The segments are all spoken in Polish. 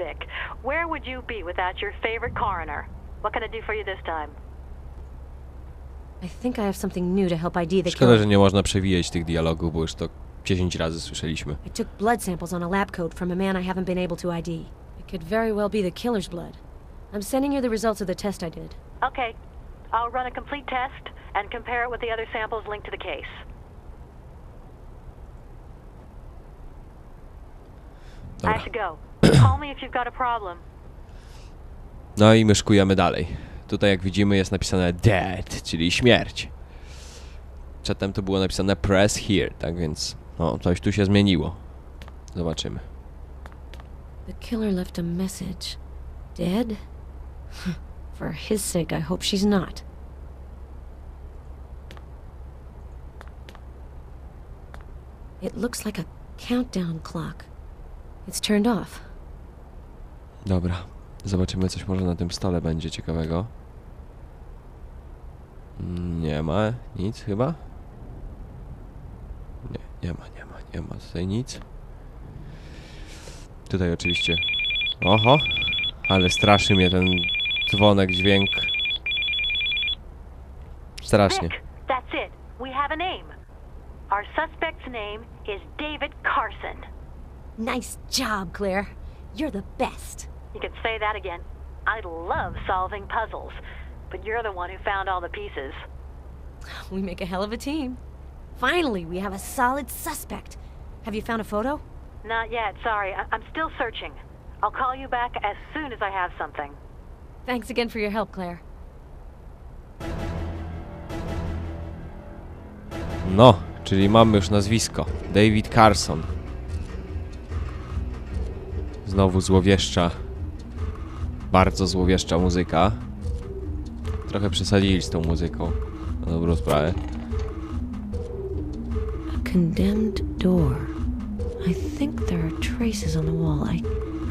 Vic. Where would you be without your favorite coroner? What can I do for you this time? I think I have something new to help ID the Szkoda, killer. że nie można przewijać tych dialogów, bo już to 10 razy słyszeliśmy. I took blood samples on a lab coat from a man I haven't been able to ID. It could very well be the killer's blood. I'm sending you the results of the test I did. Okay. I'll run a complete test and compare it with the other samples linked to the case. I Dobra. have to go. Call me if you've got a problem. No i myszkujemy dalej. Tutaj jak widzimy jest napisane dead, czyli śmierć. Przedtem to było napisane press here, tak więc no, coś tu się zmieniło. Zobaczymy. The killer left a message. Dead? For his sake, I hope she's not. It looks like a countdown clock. It's turned off. Dobra, zobaczymy coś może na tym stole będzie ciekawego. Nie ma nic chyba? Nie, nie ma, nie ma, nie ma tutaj nic. Tutaj oczywiście... Oho! Ale straszy mnie ten dzwonek, dźwięk. Strasznie. Vic, that's it. We have a name. Our suspect's name is David Carson. Nice job, Claire. You're the best. You can say that again. I love solving puzzles, but you're the one who found all the pieces. We make a hell of a team. Finally, we have a solid suspect. Have you found a photo? Not yet, sorry. I- I'm still searching. I'll call you back as soon as I have something. Thanks again for your help, Claire. No, czyli mamy już nazwisko. David Carson. Znowu złowieszcza. Bardzo złowieszcza muzyka. Trochę przesadzili z tą muzyką. Na dobrą sprawę. A condemned door. I think there are traces on the wall. I,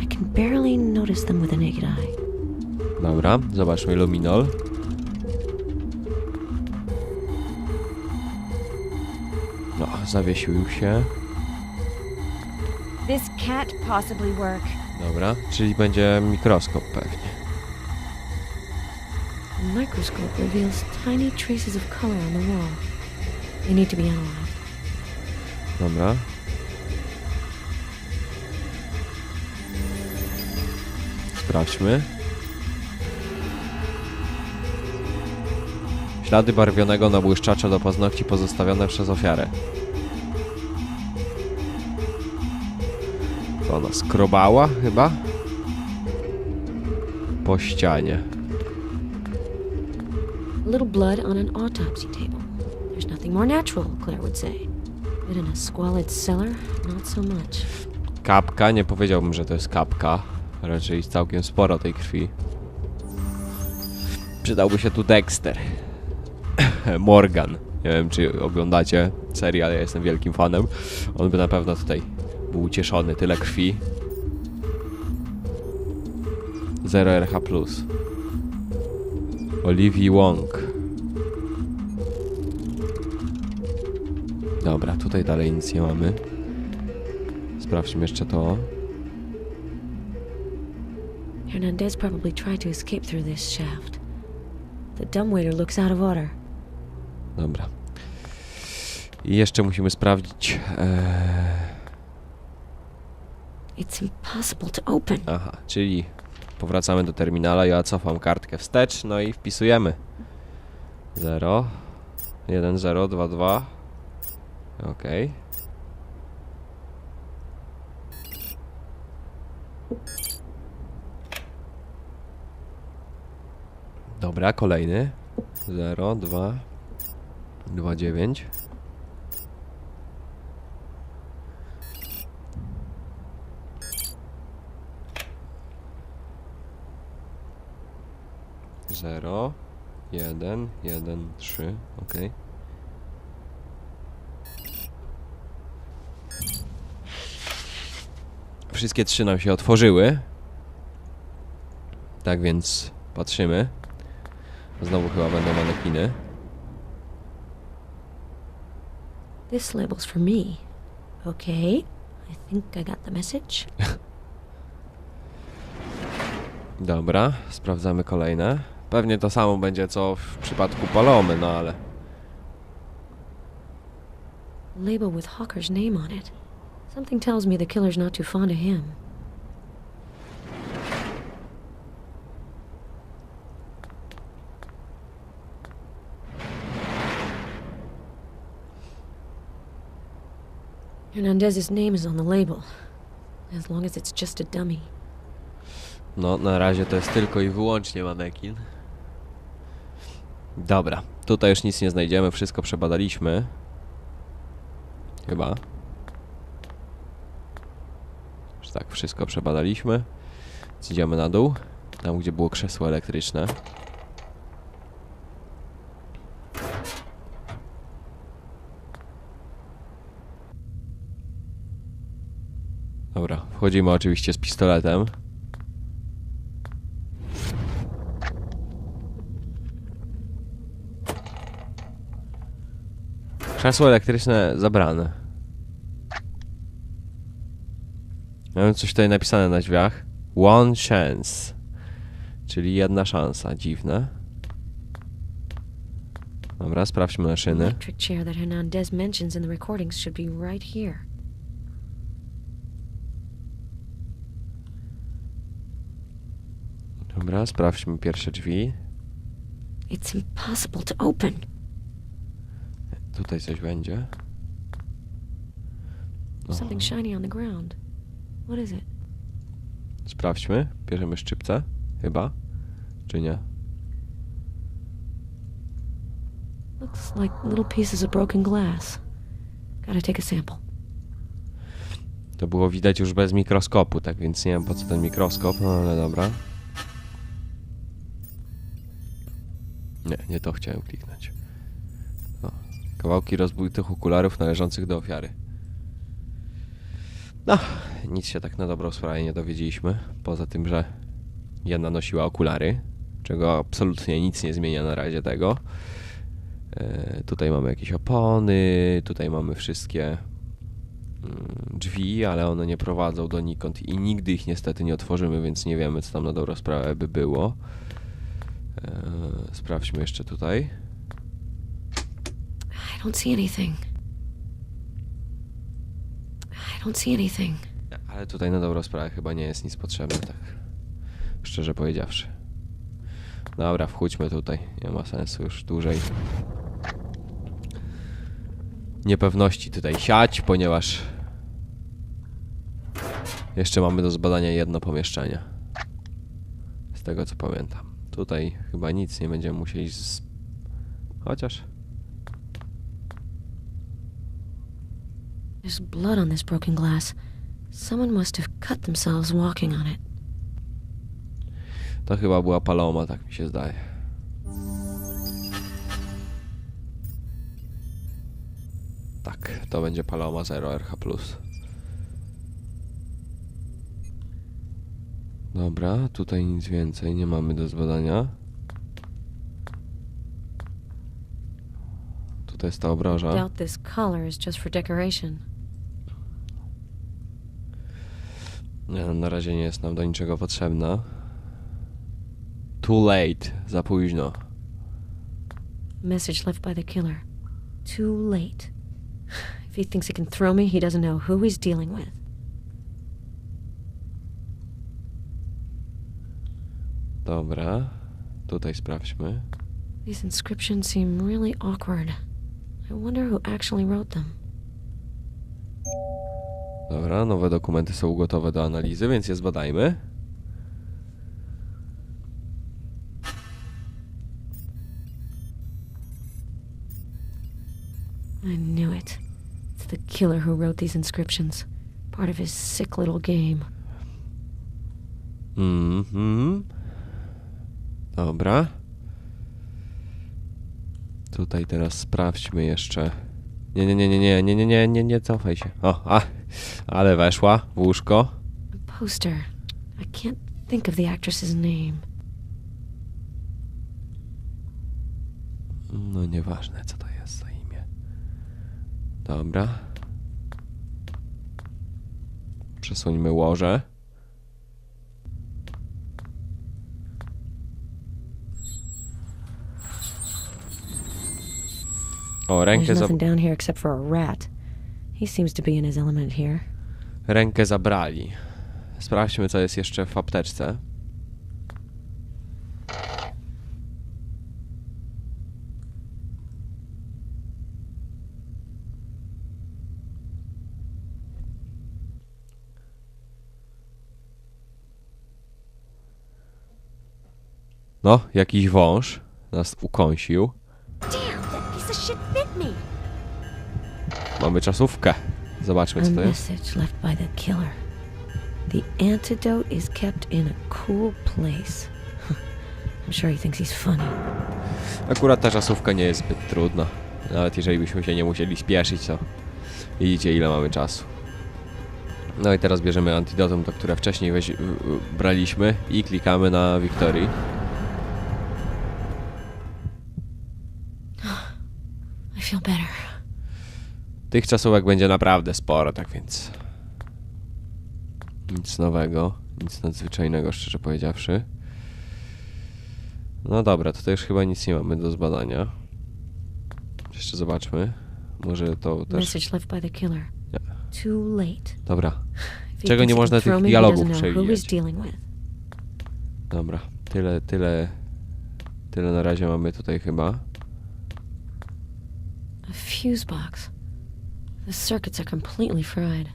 I can barely notice them with the naked eye. Dobra, zobaczmy luminol. No, zawiesił się. This can't possibly work. Dobra, czyli będzie mikroskop pewnie. The microscope reveals tiny traces of color on the wall. They need to be analyzed. Dobra. Sprawdźmy. Ślady barwionego nabłyszczacza do paznokci pozostawione przez ofiarę. Skrobała chyba? Po ścianie. A little blood on an autopsy table. There's nothing more natural, Claire would say. But in a squalid cellar, not so much. Kapka, nie powiedziałbym, że to jest kapka. Raczej całkiem sporo tej krwi. Przydałby się tu Dexter. Morgan. Nie wiem, czy oglądacie serial, ja jestem wielkim fanem. On by na pewno tutaj był ucieszony. Tyle krwi. 0 RH+. Olivia Wong. Dobra, tutaj dalej nic nie mamy. Sprawdźmy jeszcze to. Hernandez probably tried to escape through this shaft. The dumbwaiter looks out of order. Dobra. I jeszcze musimy sprawdzić. Eee, It's impossible to open. aha, czyli powracamy do terminala. Ja cofam kartkę wstecz, no i wpisujemy. 0 1 0 2 2 Okej. Dobra, kolejny. 0 2 2 9 0 1 1 3 ok Wszystkie trzy nam się otworzyły. Tak więc patrzymy. Znowu chyba będą manekiny. This label's for me. Okay. I think I got the message. Dobra, sprawdzamy kolejne. Pewnie to samo będzie co w przypadku Palomy, no ale... Label with Hawker's name on it. Something tells me the killer's not too fond of him. Hernandez's name is on the label. As long as it's just a dummy. No, na razie to jest tylko i wyłącznie manekin. Dobra, tutaj już nic nie znajdziemy, wszystko przebadaliśmy. Chyba. Że tak, wszystko przebadaliśmy. Idziemy na dół, tam gdzie było krzesło elektryczne. Dobra, wchodzimy oczywiście z pistoletem. Krzesło elektryczne zabrane. Mam coś tutaj napisane na drzwiach. One chance. Czyli jedna szansa. Dziwne. Dobra, sprawdźmy right here. Dobra, sprawdźmy pierwsze drzwi. It's impossible to open. Tutaj coś będzie. Something shiny on the ground. What is it? Sprawdźmy. Bierzemy szczypce. Chyba. Czy nie? Looks like little pieces of broken glass. Gotta take a sample. To było widać już bez mikroskopu, tak więc nie wiem po co ten mikroskop, no ale dobra. Nie, nie to chciałem kliknąć. Kawałki rozbitych okularów należących do ofiary. No, nic się tak na dobrą sprawę nie dowiedzieliśmy. Poza tym, że jedna nosiła okulary, czego absolutnie nic nie zmienia na razie tego. E, tutaj mamy jakieś opony, tutaj mamy wszystkie mm, drzwi, ale one nie prowadzą donikąd i nigdy ich niestety nie otworzymy, więc nie wiemy, co tam na dobrą sprawę by było. Eee, sprawdźmy jeszcze tutaj. I don't see anything. I don't see anything. Ale tutaj na dobrą sprawę chyba nie jest nic potrzebne, tak szczerze powiedziawszy. Dobra, wchódźmy tutaj. Nie ma sensu już dłużej niepewności tutaj siać, ponieważ jeszcze mamy do zbadania jedno pomieszczenie. Z tego co pamiętam. Tutaj chyba nic nie będziemy musieli z... Chociaż... There's blood on this broken glass. Someone must have cut themselves walking on it. To chyba była Paloma, tak mi się zdaje. Tak, to będzie Paloma 0 RH+. Dobra, tutaj nic więcej nie mamy do zbadania. Tutaj jest ta obroża. Doubt this collar is just for decoration. Nie, no, na razie nie jest nam do niczego potrzebna. Too late, za późno. Message left by the killer. Too late. If he thinks he can throw me, he doesn't know who he's dealing with. Dobra, tutaj sprawdźmy. These inscriptions seem really awkward. I wonder who actually wrote them. Dobra, nowe dokumenty są gotowe do analizy, więc je zbadajmy. I knew it. It's the killer who wrote these inscriptions. Part of his sick little game. Mhm. Dobra. Tutaj teraz sprawdźmy jeszcze. Nie, nie, nie, nie, nie, nie, nie, nie, nie, nie, cofaj się. O, a, ale weszła w łóżko. Poster. I can't think of the actress's name. No nieważne, co to jest za imię. Dobra. Przesuńmy łoże. O, rękę za... He seems to be in his element here. rękę zabrali. Sprawdźmy, co jest jeszcze w apteczce. No, jakiś wąż nas ukąsił. Mamy czasówkę. Zobaczmy, co to jest. message left by the killer. The antidote is kept in a cool place. I'm sure he thinks he's funny. Akurat ta czasówka nie jest zbyt trudna. Nawet jeżeli byśmy się nie musieli spieszyć, to widzicie ile mamy czasu. No i teraz bierzemy antidotum, to które wcześniej weź, braliśmy i klikamy na Victory. I feel better. Tych czasówek będzie naprawdę sporo, tak więc nic nowego, nic nadzwyczajnego, szczerze powiedziawszy. No dobra, tutaj już chyba nic nie mamy do zbadania. Jeszcze zobaczmy. Może to też... Message left by the killer. Nie. Too late. Dobra, Czego nie można tych dialogów with. Dobra, tyle, tyle, tyle na razie mamy tutaj chyba. A fuse box. The circuits are completely fried.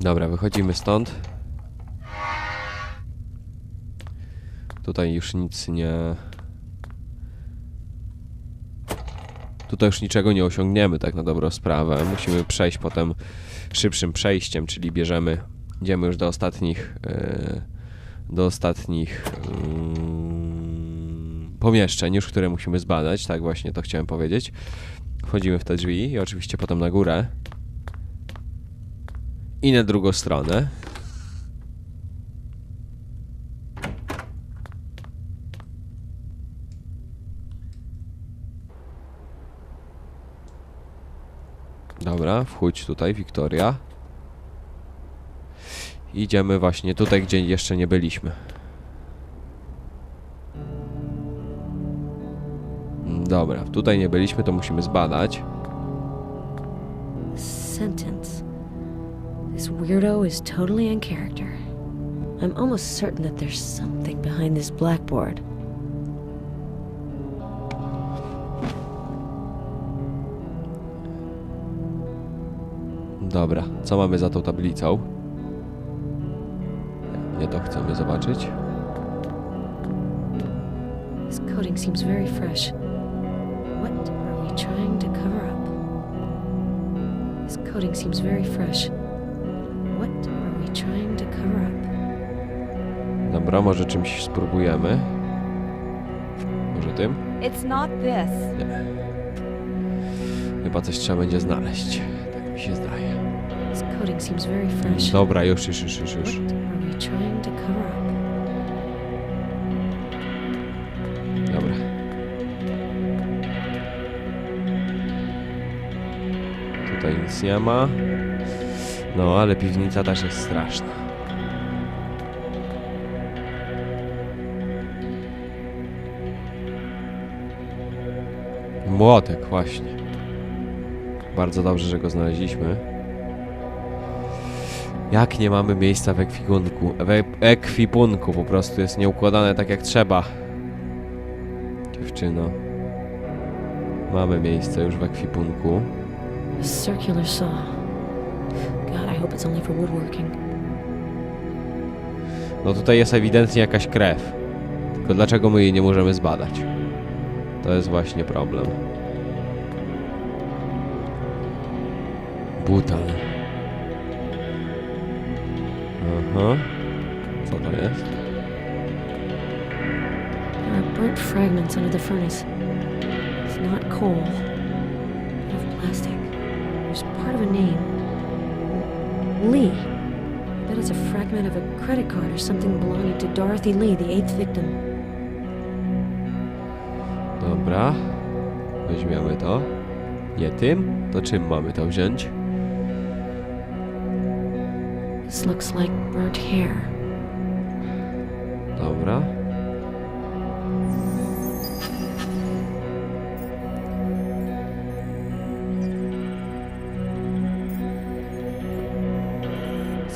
Dobra, wychodzimy stąd. Tutaj już nic nie... Tutaj już niczego nie osiągniemy, tak na dobrą sprawę. Musimy przejść potem szybszym przejściem, czyli bierzemy, idziemy już do ostatnich, e, do ostatnich mm, pomieszczeń już, które musimy zbadać, tak właśnie to chciałem powiedzieć. Wchodzimy w te drzwi i oczywiście potem na górę. I na drugą stronę. Dobra, wchódź tutaj, Wiktoria. Idziemy właśnie tutaj, gdzie jeszcze nie byliśmy. Dobra, tutaj nie byliśmy, to musimy zbadać. Sentence. This weirdo is totally in character. I'm almost certain that there's something behind this blackboard. Dobra, co mamy za tą tablicą? Nie to chcemy zobaczyć. This coding seems very fresh. This coding seems very fresh. What are we trying to cover up? Dobra, może czymś spróbujemy. Może tym? It's not this. Chyba coś trzeba będzie znaleźć. Tak mi się zdaje. This coding seems very fresh. Dobra, już, już, już, już, już. What are we trying to cover Tutaj nic nie ma. No, ale piwnica też jest straszna. Młotek, właśnie. Bardzo dobrze, że go znaleźliśmy. Jak nie mamy miejsca w ekwipunku? W ekwipunku po prostu jest nieukładane tak jak trzeba. Dziewczyno. Mamy miejsce już w ekwipunku. A circular saw. God, I hope it's only for woodworking. No tutaj jest ewidentnie jakaś krew. Tylko dlaczego my jej nie możemy zbadać? To jest właśnie problem. Butal. Aha. Co to jest? There are burnt fragments under the furnace. It's not coal, but of plastic. Of a name. Lee. I bet it's a fragment of a credit card or something belonging to Dorothy Lee, the eighth victim. Dobra. Weźmiemy to. Nie tym? To czym mamy to wziąć? This looks like burnt hair. Dobra.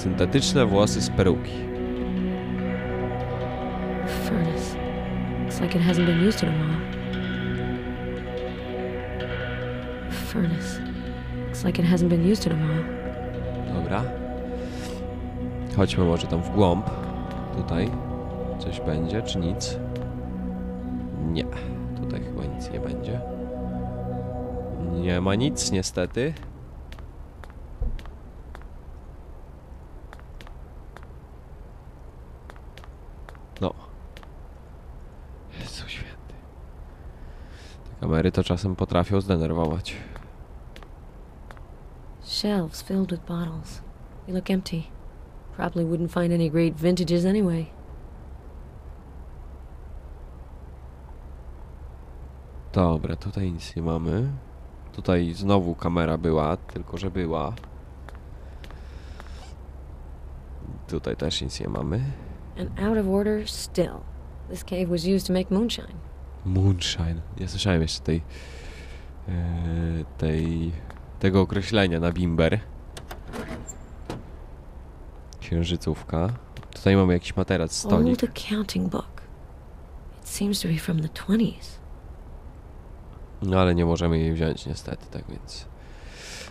Syntetyczne włosy z peruki. Furnace. Looks like it hasn't been used in a while. Furnace. Looks like it hasn't been used in a while. Dobra. Chodźmy może tam w głąb. Tutaj. Coś będzie, czy nic? Nie. Tutaj chyba nic nie będzie. Nie ma nic, niestety. No. Jezu święty. Te kamery to czasem potrafią zdenerwować. Shelves filled with bottles. They look empty. Probably wouldn't find any great vintages anyway. Dobra, tutaj nic nie mamy. Tutaj znowu kamera była, tylko że była. Tutaj też nic nie mamy. And out of order still. This cave was used to make moonshine. Moonshine. Nie słyszałem jeszcze tej, e, tej, tego określenia na bimber. Księżycówka. Tutaj mamy jakiś materac, stolik. Old accounting book. It seems to be from the 20s. No ale nie możemy jej wziąć niestety, tak więc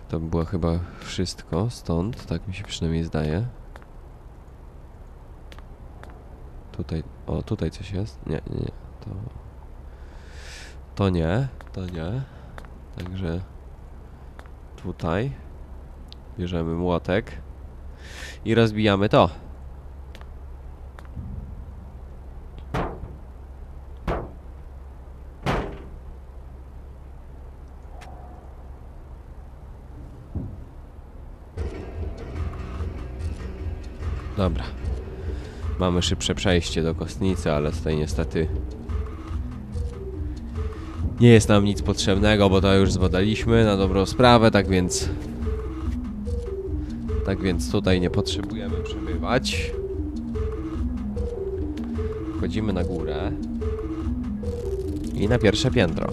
to by było chyba wszystko stąd, tak mi się przynajmniej zdaje. Tutaj, o tutaj coś jest? Nie, nie, nie, to... To nie, to nie. Także tutaj bierzemy młotek i rozbijamy to. Dobra. Mamy szybsze przejście do kostnicy, ale tutaj niestety nie jest nam nic potrzebnego, bo to już zbadaliśmy na dobrą sprawę, tak więc tak więc tutaj nie potrzebujemy przebywać. Wchodzimy na górę i na pierwsze piętro.